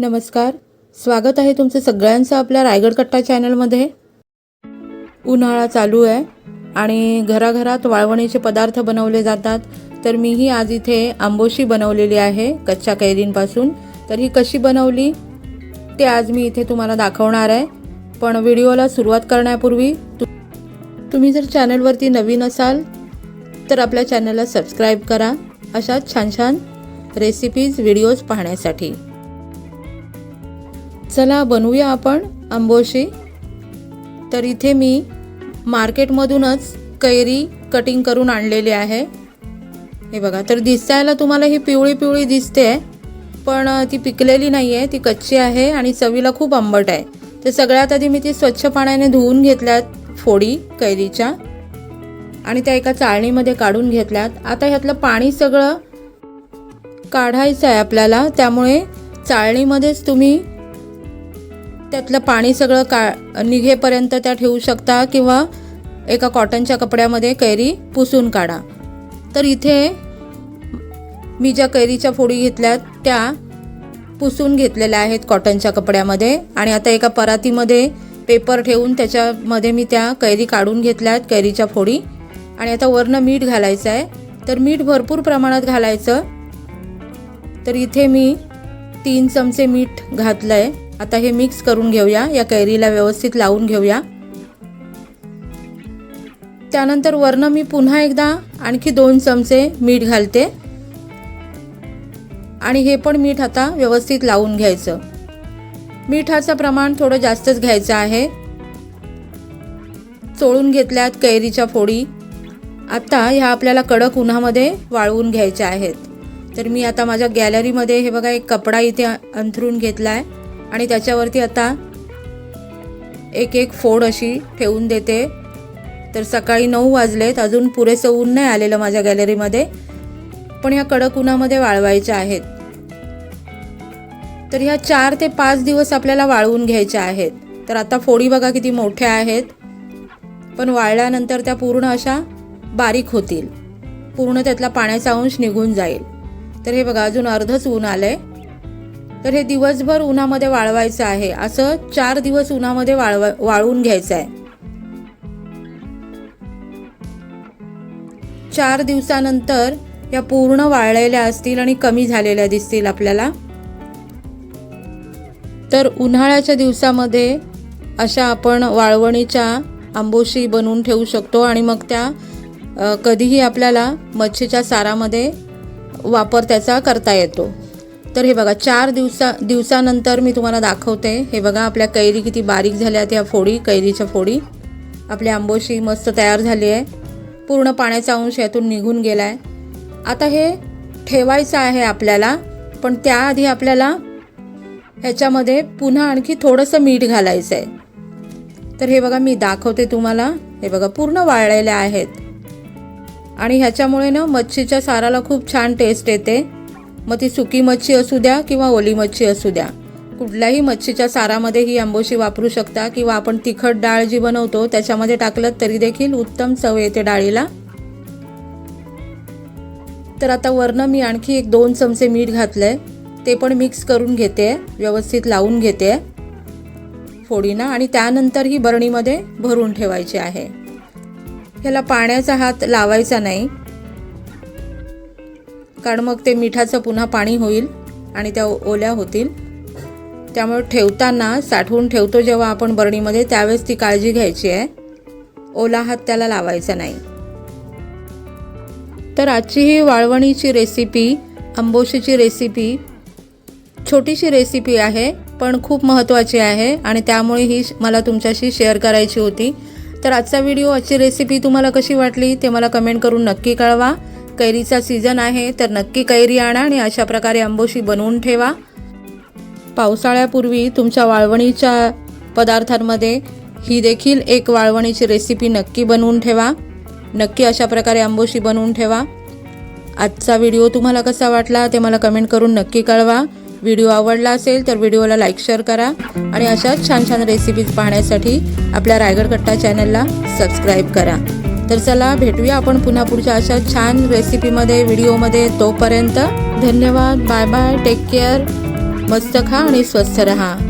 नमस्कार. स्वागत आहे तुमचं सगळ्यांचं आपल्या रायगड कट्टा चॅनलमध्ये. उन्हाळा चालू आहे आणि घराघरात वाळवणीचे पदार्थ बनवले जातात. तर मीही आज इथे आंबोशी बनवलेली आहे कच्च्या कैरींपासून. तर ही कशी बनवली ते आज मी इथे तुम्हाला दाखवणार आहे. पण व्हिडिओला सुरुवात करण्यापूर्वी तु तुम्ही जर चॅनलवरती नवीन असाल तर आपल्या चॅनलला सबस्क्राईब करा. अशा छान छान रेसिपीज व्हिडिओज पाहण्यासाठी. चला बनवूया आपण आंबोशी. तर इथे मी मार्केटमधूनच कैरी कटिंग करून आणलेली आहे. हे बघा तर दिसायला तुम्हाला ही पिवळी पिवळी दिसते पण ती पिकलेली नाही आहे ती कच्ची आहे आणि चवीला खूप आंबट आहे. तर सगळ्यात आधी मी ती स्वच्छ पाण्याने धुवून घेतल्यात फोडी कैरीच्या आणि त्या एका चाळणीमध्ये काढून घेतल्यात. आता ह्यातलं पाणी सगळं काढायचं आहे आपल्याला त्यामुळे चाळणीमध्येच तुम्ही त्यातलं पाणी सगळं का निघेपर्यंत त्या ठेवू शकता किंवा एका कॉटनच्या कपड्यामध्ये कैरी पुसून काढा. तर इथे मी ज्या कैरीच्या फोडी घेतल्या त्या पुसून घेतलेल्या आहेत कॉटनच्या कपड्यामध्ये आणि आता एका परातीमध्ये पेपर ठेवून त्याच्यामध्ये मी त्या कैरी काढून घेतल्यात कैरीच्या फोडी. आणि आता वरनं मीठ घालायचं आहे. तर मीठ भरपूर प्रमाणात घालायचं. तर इथे मी तीन चमचे मीठ घातलं आहे आता हे मिक्स करून घेऊया. या कैरीला व्यवस्थित लावून घेऊया. त्यानंतर वरनं मी पुन्हा एकदा आणखी दोन चमचे मीठ घालते. आणि हे पण मीठ आता व्यवस्थित लावून घ्यायचं. मिठाचं प्रमाण थोडं जास्तच घ्यायचं आहे. चोळून घेतल्यात कैरीच्या फोडी. आता ह्या आपल्याला कडक उन्हामध्ये वाळवून घ्यायच्या आहेत. तर मी आता माझ्या गॅलरीमध्ये हे बघा एक कपडा इथे अंथरून घेतला आहे आणि त्याच्यावरती आता एक एक फोड अशी ठेवून देते. तर सकाळी नऊ वाजलेत अजून पुरेसं ऊन नाही आलेलं माझ्या गॅलरीमध्ये पण ह्या कडक उन्हामध्ये वाळवायच्या आहेत. तर ह्या चार ते पाच दिवस आपल्याला वाळवून घ्यायच्या आहेत. तर आता फोडी बघा किती मोठ्या आहेत. पण वाळल्यानंतर त्या पूर्ण अशा बारीक होतील. पूर्ण त्यातला पाण्याचा अंश निघून जाईल. तर हे बघा अजून अर्धच ऊन आलं आहे तर हे दिवसभर उन्हामध्ये वाळवायचं आहे. असं चार दिवस उन्हामध्ये वाळवा वाळवून घ्यायचं आहे. चार दिवसानंतर या पूर्ण वाळलेल्या असतील आणि कमी झालेल्या दिसतील आपल्याला. तर उन्हाळ्याच्या दिवसामध्ये अशा आपण वाळवणीच्या आंबोशी बनवून ठेवू शकतो आणि मग त्या कधीही आपल्याला मच्छीच्या सारामध्ये वापर त्याचा करता येतो. तर हे बघा चार दिवसा दिवसानंतर मी तुम्हाला दाखवते. हे बघा आपल्या कैरी किती बारीक झाल्या त्या फोडी कैरीच्या फोडी. आपली आंबोशी मस्त तयार झाली आहे. पूर्ण पाण्याचा अंश यातून निघून गेला आहे आता हे ठेवायचं आहे आपल्याला पण त्याआधी आपल्याला ह्याच्यामध्ये पुन्हा आणखी थोडंसं मीठ घालायचं आहे. तर हे बघा मी दाखवते तुम्हाला. हे बघा पूर्ण वाळलेल्या आहेत. आणि ह्याच्यामुळे ना मच्छीच्या साराला खूप छान टेस्ट येते. मग ती सुकी मच्छी असू द्या किंवा ओली मच्छी असू द्या. कुठल्याही मच्छीच्या सारामध्ये ही आंबोशी वापरू शकता किंवा आपण तिखट डाळ जी बनवतो त्याच्यामध्ये टाकलं तरी देखील उत्तम चव येते डाळीला. तर आता वरनं मी आणखी एक दोन चमचे मीठ घातलंय. ते पण मिक्स करून घेते व्यवस्थित लावून घेते. फोडीना आणि त्यानंतर ही बरणीमध्ये भरून ठेवायची आहे. ह्याला पाण्याचा हात लावायचा नाही. कारण मग ते मिठाचं पुन्हा पाणी होईल आणि त्या ओल्या होतील. त्यामुळे ठेवताना साठवून ठेवतो जेव्हा आपण बरणीमध्ये त्यावेळेस ती काळजी घ्यायची आहे. ओला हात त्याला लावायचा नाही. तर आजची ही वाळवणीची रेसिपी आंबोशीची रेसिपी छोटीशी रेसिपी आहे पण खूप महत्त्वाची आहे आणि त्यामुळे ही मला तुमच्याशी शेअर करायची होती. तर आजचा व्हिडिओ आजची रेसिपी तुम्हाला कशी वाटली ते मला कमेंट करून नक्की कळवा. कैरीचा सीझन आहे तर नक्की कैरी आणा आणि अशा प्रकारे आंबोशी बनवून ठेवा. पावसाळ्यापूर्वी तुमच्या वाळवणीच्या पदार्थांमध्ये ही देखील एक वाळवणीची रेसिपी नक्की बनवून ठेवा. नक्की अशा प्रकारे आंबोशी बनवून ठेवा. आजचा व्हिडिओ तुम्हाला कसा वाटला ते मला कमेंट करून नक्की कळवा. व्हिडिओ आवडला असेल तर व्हिडिओला लाईक शेअर करा आणि अशाच छान छान रेसिपीज पाहण्यासाठी आपल्या रायगड कट्टा चॅनलला सबस्क्राईब करा. तर चला भेटूया आपण पुन्हा पुढच्या अशा छान रेसिपीमध्ये व्हिडिओमध्ये तोपर्यंत धन्यवाद. बाय बाय टेक केअर मस्त खा आणि स्वस्थ रहा.